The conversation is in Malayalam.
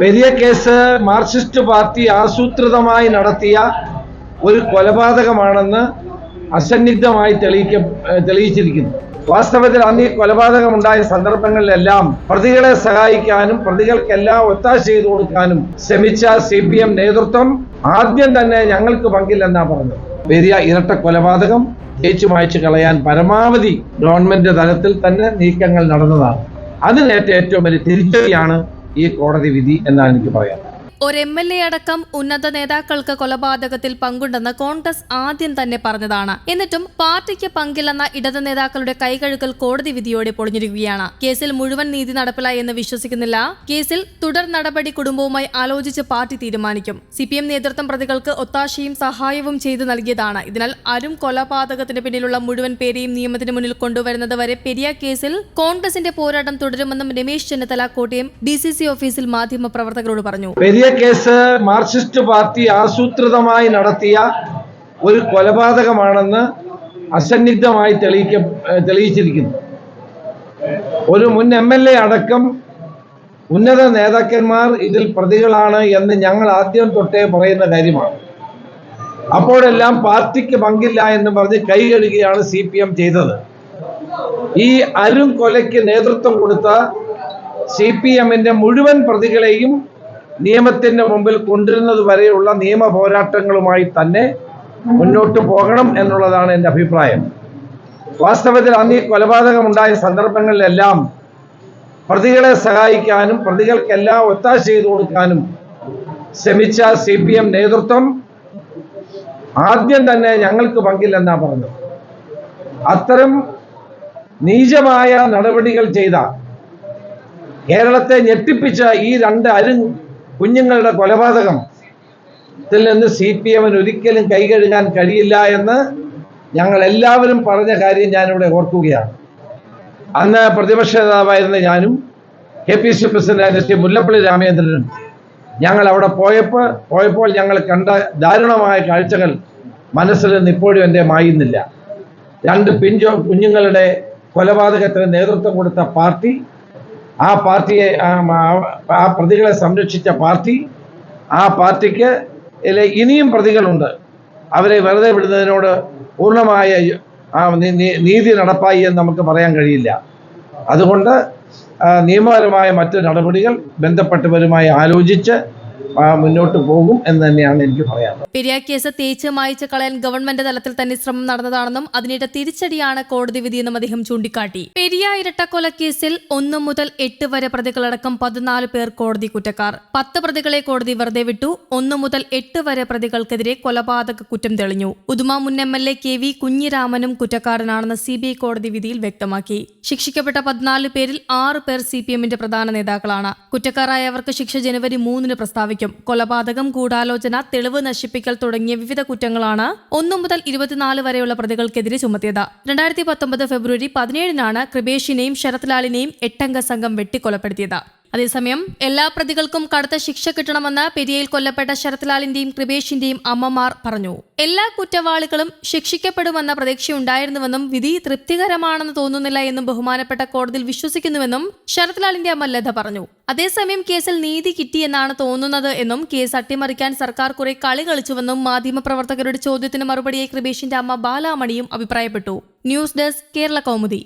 പെരിയ കേസ് മാർക്സിസ്റ്റ് പാർട്ടി ആസൂത്രിതമായി നടത്തിയ ഒരു കൊലപാതകമാണെന്ന് അസന്നിഗ്ധമായി തെളിയിക്ക തെളിയിച്ചിരിക്കുന്നു. വാസ്തവത്തിൽ അന്ന് ഈ കൊലപാതകമുണ്ടായ സന്ദർഭങ്ങളിലെല്ലാം പ്രതികളെ സഹായിക്കാനും പ്രതികൾക്കെല്ലാം ഒത്താശ ചെയ്തു കൊടുക്കാനും ശ്രമിച്ച സി പി എം നേതൃത്വം ആദ്യം തന്നെ ഞങ്ങൾക്ക് പങ്കില്ലെന്നാ പറഞ്ഞത്. പെരിയ ഇരട്ട കൊലപാതകം ജയിച്ചു മായ്ച്ചു കളയാൻ പരമാവധി ഗവൺമെന്റ് തലത്തിൽ തന്നെ നീക്കങ്ങൾ നടന്നതാണ്. അതിനേറ്റ ഏറ്റവും വലിയ തിരിച്ചടിയാണ് ഈ കോടതി വിധി എന്നാണ് എനിക്ക് പറയാം ഒരു എം എൽ എ അടക്കം ഉന്നത നേതാക്കൾക്ക് കൊലപാതകത്തിൽ പങ്കുണ്ടെന്ന് കോൺഗ്രസ് ആദ്യം തന്നെ പറഞ്ഞതാണ്. എന്നിട്ടും പാർട്ടിക്ക് പങ്കില്ലെന്ന ഇടത് നേതാക്കളുടെ കൈകഴുകൽ കോടതി വിധിയോടെ പൊളിഞ്ഞിരിക്കുകയാണ്. കേസിൽ മുഴുവൻ നീതി നടപ്പിലായി എന്ന് വിശ്വസിക്കുന്നില്ല. കേസിൽ തുടർ നടപടി കുടുംബവുമായി ആലോചിച്ച് പാർട്ടി തീരുമാനിക്കും. സി പി എം നേതൃത്വം പ്രതികൾക്ക് ഒത്താശയും സഹായവും ചെയ്തു നൽകിയതാണ്. ഇതിനാൽ അരും കൊലപാതകത്തിന് പിന്നിലുള്ള മുഴുവൻ പേരെയും നിയമത്തിന് മുന്നിൽ കൊണ്ടുവരുന്നത് വരെ പെരിയ കേസിൽ കോൺഗ്രസിന്റെ പോരാട്ടം തുടരുമെന്നും Ramesh Chennithala Kottayam D C C ഓഫീസിൽ മാധ്യമപ്രവർത്തകരോട് പറഞ്ഞു. പെരിയ കേസ് മാർക്സിസ്റ്റ് പാർട്ടി ആസൂത്രിതമായി നടത്തിയ ഒരു കൊലപാതകമാണെന്ന് അസന്നിഗ്ധമായി തെളിയിക്ക തെളിയിച്ചിരിക്കുന്നു. ഒരു മുൻ എം എൽ എ അടക്കം ഉന്നത നേതാക്കന്മാർ ഇതിൽ പ്രതികളാണ് എന്ന് ഞങ്ങൾ ആദ്യം തൊട്ടേ പറയുന്ന കാര്യമാണ്. അപ്പോഴെല്ലാം പാർട്ടിക്ക് പങ്കില്ല എന്ന് പറഞ്ഞ് കൈ കഴുകുകയാണ് സി പി എം ചെയ്തത്. ഈ അരും കൊലയ്ക്ക് നേതൃത്വം കൊടുത്ത സി പി എമ്മിന്റെ മുഴുവൻ പ്രതികളെയും നിയമത്തിന്റെ മുമ്പിൽ കൊണ്ടിരുന്നത് വരെയുള്ള നിയമ പോരാട്ടങ്ങളുമായി തന്നെ മുന്നോട്ട് പോകണം എന്നുള്ളതാണ് എന്റെ അഭിപ്രായം. വാസ്തവത്തിൽ അന്ന് ഈ കൊലപാതകം ഉണ്ടായ സന്ദർഭങ്ങളിലെല്ലാം പ്രതികളെ സഹായിക്കാനും പ്രതികൾക്കെല്ലാം ഒത്താശ ചെയ്തു കൊടുക്കാനും ശ്രമിച്ച സി പി എം നേതൃത്വം ആദ്യം തന്നെ ഞങ്ങൾക്ക് പങ്കില്ലെന്നാ പറഞ്ഞു അത്തരം നീചമായ നടപടികൾ ചെയ്ത കേരളത്തെ ഞെട്ടിപ്പിച്ച ഈ രണ്ട് അരു കുഞ്ഞുങ്ങളുടെ കൊലപാതകം. ഇതിൽ നിന്ന് സി പി എമ്മിന് ഒരിക്കലും കൈകഴുകാൻ കഴിയില്ല എന്ന് ഞങ്ങൾ എല്ലാവരും പറഞ്ഞ കാര്യം ഞാനിവിടെ ഓർക്കുകയാണ്. അന്ന് പ്രതിപക്ഷ നേതാവായിരുന്ന ഞാനും കെ പി സി പ്രസിഡന്റായിരുന്ന ശ്രീ മുല്ലപ്പള്ളി രാമചന്ദ്രനും ഞങ്ങൾ അവിടെ പോയപ്പോൾ പോയപ്പോൾ ഞങ്ങൾ കണ്ട ദാരുണമായ കാഴ്ചകൾ മനസ്സിൽ നിന്ന് ഇപ്പോഴും എന്റെ മായുന്നില്ല. രണ്ട് പിഞ്ചോ കുഞ്ഞുങ്ങളുടെ കൊലപാതകത്തിന് നേതൃത്വം കൊടുത്ത പാർട്ടി ആ പാർട്ടിയെ ആ- പ്രതികളെ സംരക്ഷിച്ച പാർട്ടി ആ പാർട്ടിക്ക് ഇനിയും പ്രതികളുണ്ട്. അവരെ വെറുതെ വിടുന്നതിനോട് പൂർണമായ നീതി നടപ്പായി എന്ന് നമുക്ക് പറയാൻ കഴിയില്ല. അതുകൊണ്ട് നിയമപരമായ മറ്റു നടപടികൾ ബന്ധപ്പെട്ടവരുമായി ആലോചിച്ച് മുന്നോട്ട് പോകും എന്ന് തന്നെയാണ് എനിക്ക് പറയാനുള്ളത്. പെരിയാർ കേസ് തേച്ച് മായച്ച് കളയാൻ ഗവൺമെന്റ് തലത്തിൽ തന്നെ ശ്രമം നടന്നതാണെന്നും അതിനിടെ തിരിച്ചടിയാണ് കോടതി വിധിയെന്നും അദ്ദേഹം ചൂണ്ടിക്കാട്ടി. പെരിയ ഇരട്ടക്കൊലക്കേസിൽ ഒന്നു മുതൽ എട്ട് വരെ പ്രതികളടക്കം പതിനാല് പേർ കോടതി കുറ്റക്കാർ. പത്ത് പ്രതികളെ കോടതി വെറുതെ വിട്ടു. ഒന്നു മുതൽ എട്ട് വരെ പ്രതികൾക്കെതിരെ കൊലപാതക കുറ്റം തെളിഞ്ഞു. ഉദുമ മുൻ M L A K V കുഞ്ഞിരാമനും കുറ്റക്കാരനാണെന്ന് സി ബി ഐ കോടതി വിധിയിൽ വ്യക്തമാക്കി. ശിക്ഷിക്കപ്പെട്ട പതിനാല് പേരിൽ ആറ് പേർ സി പി എമ്മിന്റെ പ്രധാന നേതാക്കളാണ്. കുറ്റക്കാരായവർക്ക് ശിക്ഷ ജനുവരി മൂന്നിന് പ്രസ്താവിക്കും കൊലപാതകം ഗൂഢാലോചന തെളിവ് നശിപ്പിക്കൽ തുടങ്ങിയ വിവിധ കുറ്റങ്ങളാണ് ഒന്നു മുതൽ ഇരുപത്തിനാല് വരെയുള്ള പ്രതികൾക്കെതിരെ ചുമത്തിയത്. രണ്ടായിരത്തി പത്തൊമ്പത് ഫെബ്രുവരി പതിനേഴിനാണ് കൃപേഷിനെയും ശരത്ലാലിനെയും എട്ടംഗ സംഘം വെട്ടിക്കൊലപ്പെടുത്തിയത്. അതേസമയം എല്ലാ പ്രതികൾക്കും കടുത്ത ശിക്ഷ കിട്ടണമെന്ന് പെരിയയിൽ കൊല്ലപ്പെട്ട ശരത്ലാലിന്റെയും കൃപേഷിന്റെയും അമ്മമാർ പറഞ്ഞു. എല്ലാ കുറ്റവാളികളും ശിക്ഷിക്കപ്പെടുമെന്ന പ്രതീക്ഷയുണ്ടായിരുന്നുവെന്നും വിധി തൃപ്തികരമാണെന്ന് തോന്നുന്നില്ല എന്നും ബഹുമാനപ്പെട്ട കോടതിയിൽ വിശ്വസിക്കുന്നുവെന്നും ശരത്ലാലിന്റെ അമ്മ ലത പറഞ്ഞു. അതേസമയം കേസിൽ നീതി കിട്ടിയെന്നാണ് തോന്നുന്നത് എന്നും കേസ് അട്ടിമറിക്കാൻ സർക്കാർ കുറെ കളി കളിച്ചുവെന്നും മാധ്യമപ്രവർത്തകരുടെ ചോദ്യത്തിന് മറുപടിയായി കൃപേഷിന്റെ അമ്മ ബാലാമണിയും അഭിപ്രായപ്പെട്ടു. News desk Kerala Kaumudi.